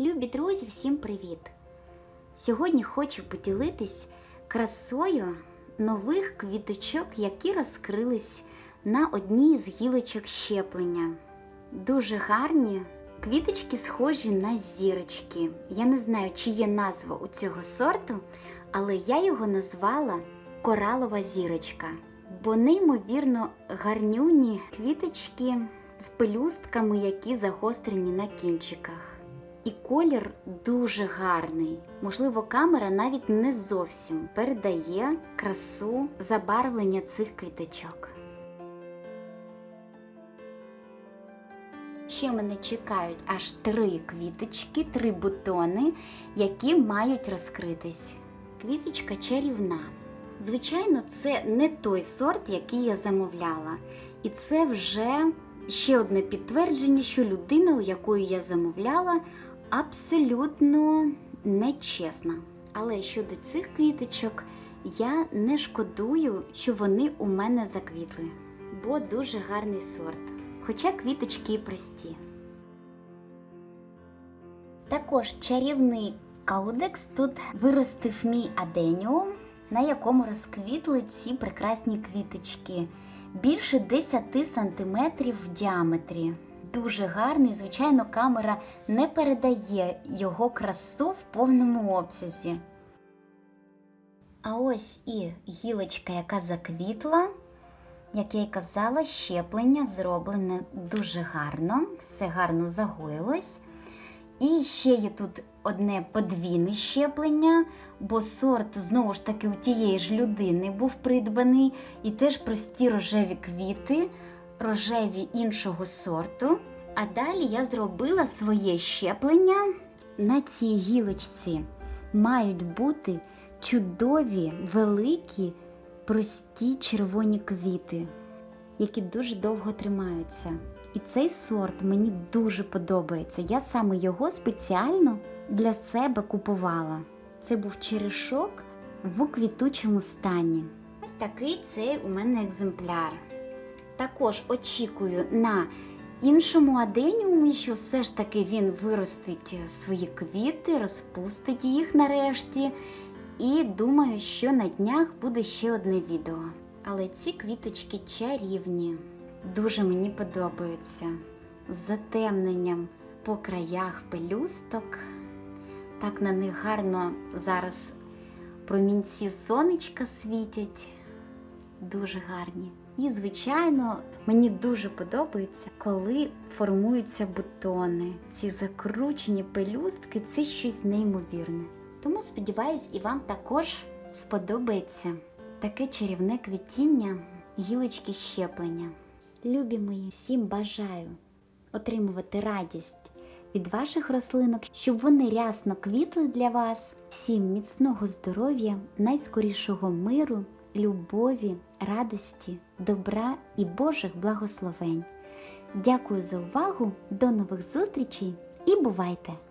Любі друзі, всім привіт! Сьогодні хочу поділитись красою нових квіточок, які розкрились на одній з гілочок щеплення. Дуже гарні квіточки, схожі на зірочки. Я не знаю, чи є назва у цього сорту, але я його назвала коралова зірочка, бо неймовірно гарнюні квіточки з пелюстками, які загострені на кінчиках. І колір дуже гарний. Можливо, камера навіть не зовсім передає красу забарвлення цих квіточок. Ще мене чекають аж три квіточки, три бутони, які мають розкритись. Квіточка чарівна. Звичайно, це не той сорт, який я замовляла. І це вже ще одне підтвердження, що людина, у якої я замовляла, абсолютно нечесна. Але щодо цих квіточок, я не шкодую, що вони у мене заквітли, бо дуже гарний сорт. Хоча квіточки і прості. Також чарівний каудекс тут виростив мій аденіум, на якому розквітли ці прекрасні квіточки. Більше 10 см в діаметрі. Дуже гарний, звичайно, камера не передає його красу в повному обсязі. А ось і гілочка, яка заквітла. Як я й казала, щеплення зроблене дуже гарно, все гарно загоїлось. І ще є тут одне подвійне щеплення, бо сорт знову ж таки у тієї ж людини був придбаний, і теж прості рожеві квіти, рожеві іншого сорту. А далі я зробила своє щеплення. На цій гілочці мають бути чудові, великі, прості червоні квіти, які дуже довго тримаються. І цей сорт мені дуже подобається. Я саме його спеціально для себе купувала. Це був черешок в квітучому стані. Ось такий цей у мене екземпляр. Також очікую на іншому аденіумі, що все ж таки він виростить свої квіти, розпустить їх нарешті. І думаю, що на днях буде ще одне відео. Але ці квіточки чарівні, дуже мені подобаються. З затемненням по краях пелюсток. Так на них гарно зараз промінці сонечка світять. Дуже гарні. І, звичайно, мені дуже подобається, коли формуються бутони. Ці закручені пелюстки це щось неймовірне. Тому сподіваюсь, і вам також сподобається таке чарівне квітіння гілочки щеплення. Любі мої, всім бажаю отримувати радість від ваших рослинок, щоб вони рясно квітли для вас. Всім міцного здоров'я, найскорішого миру, любові, радості, добра і Божих благословень. Дякую за увагу, до нових зустрічей і бувайте!